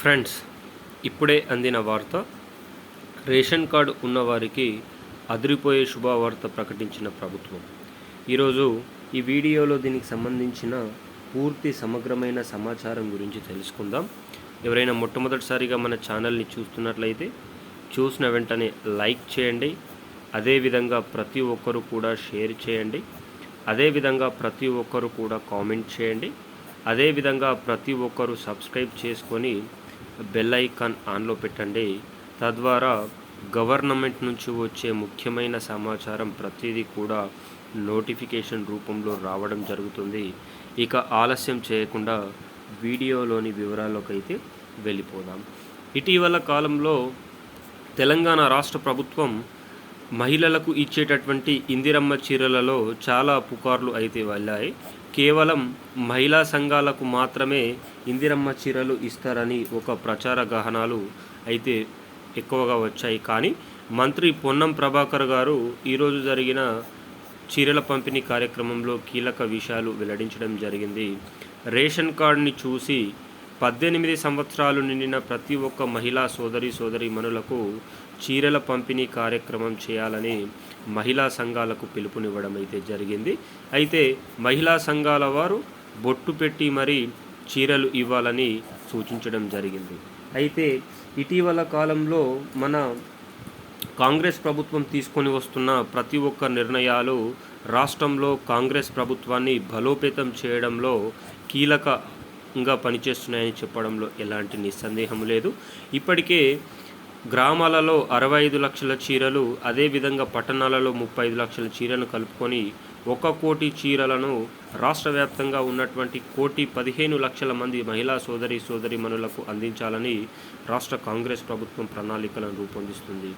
Friends ఇప్పుడే అందిన వార్త రేషన్ కార్డు ఉన్నవారికి అదిరిపోయే శుభవార్త ప్రకటించిన ప్రభుత్వం. ఈరోజు ఈ వీడియోలో దీనికి సంబంధించిన పూర్తి సమగ్రమైన సమాచారం గురించి తెలుసుకుందాం. ఎవరైనా మొట్టమొదటిసారిగా మన ఛానల్ని చూస్తున్నట్లయితే చూసిన వెంటనే లైక్ చేయండి. అదేవిధంగా ప్రతి ఒక్కరు కూడా షేర్ చేయండి. అదేవిధంగా ప్రతి ఒక్కరు కూడా కామెంట్ చేయండి. అదేవిధంగా ప్రతి ఒక్కరు సబ్స్క్రైబ్ చేసుకొని బెల్ ఐకాన్ ఆన్లో పెట్టండి. తద్వారా గవర్నమెంట్ నుంచి వచ్చే ముఖ్యమైన సమాచారం ప్రతిదీ కూడా నోటిఫికేషన్ రూపంలో రావడం జరుగుతుంది. ఇక ఆలస్యం చేయకుండా వీడియోలోని వివరాల్లోకి అయితే వెళ్ళిపోదాం. ఇటీవల కాలంలో తెలంగాణ రాష్ట్ర ప్రభుత్వం మహిళలకు ఇచ్చేటటువంటి ఇందిరమ్మ చీరలలో చాలా పుకార్లు అయితే వెళ్ళాయి. కేవలం మహిళా సంఘాలకు మాత్రమే ఇందిరమ్మ చీరలు ఇస్తారని ఒక ప్రచార గహనాలు అయితే ఎక్కువగా వచ్చాయి. కానీ మంత్రి పొన్నం ప్రభాకర్ గారు ఈరోజు జరిగిన చీరల పంపిణీ కార్యక్రమంలో కీలక విషయాలు వెల్లడించడం జరిగింది. రేషన్ కార్డుని చూసి పద్దెనిమిది సంవత్సరాలు నిండిన ప్రతి ఒక్క మహిళా సోదరి సోదరి మనులకు చీరల పంపిణీ కార్యక్రమం చేయాలని మహిళా సంఘాలకు పిలుపునివ్వడం అయితే జరిగింది. అయితే మహిళా సంఘాల వారు బొట్టు పెట్టి మరీ చీరలు ఇవ్వాలని సూచించడం జరిగింది. అయితే ఇటీవల కాలంలో మన కాంగ్రెస్ ప్రభుత్వం తీసుకొని వస్తున్న ప్రతి ఒక్క నిర్ణయాలు రాష్ట్రంలో కాంగ్రెస్ ప్రభుత్వాన్ని బలోపేతం చేయడంలో కీలక కీలకంగా పనిచేస్తున్నాయని చెప్పడంలో ఎలాంటి నిస్సందేహం లేదు. ఇప్పటికే గ్రామాలలో అరవై ఐదు లక్షల చీరలు అదేవిధంగా పట్టణాలలో ముప్పై ఐదు లక్షల చీరలను కలుపుకొని ఒక కోటి చీరలను రాష్ట్ర వ్యాప్తంగా ఉన్నటువంటి కోటి పదిహేను లక్షల మంది మహిళా సోదరి సోదరి మనులకు అందించాలని రాష్ట్ర కాంగ్రెస్ ప్రభుత్వం ప్రణాళికలను రూపొందిస్తుంది.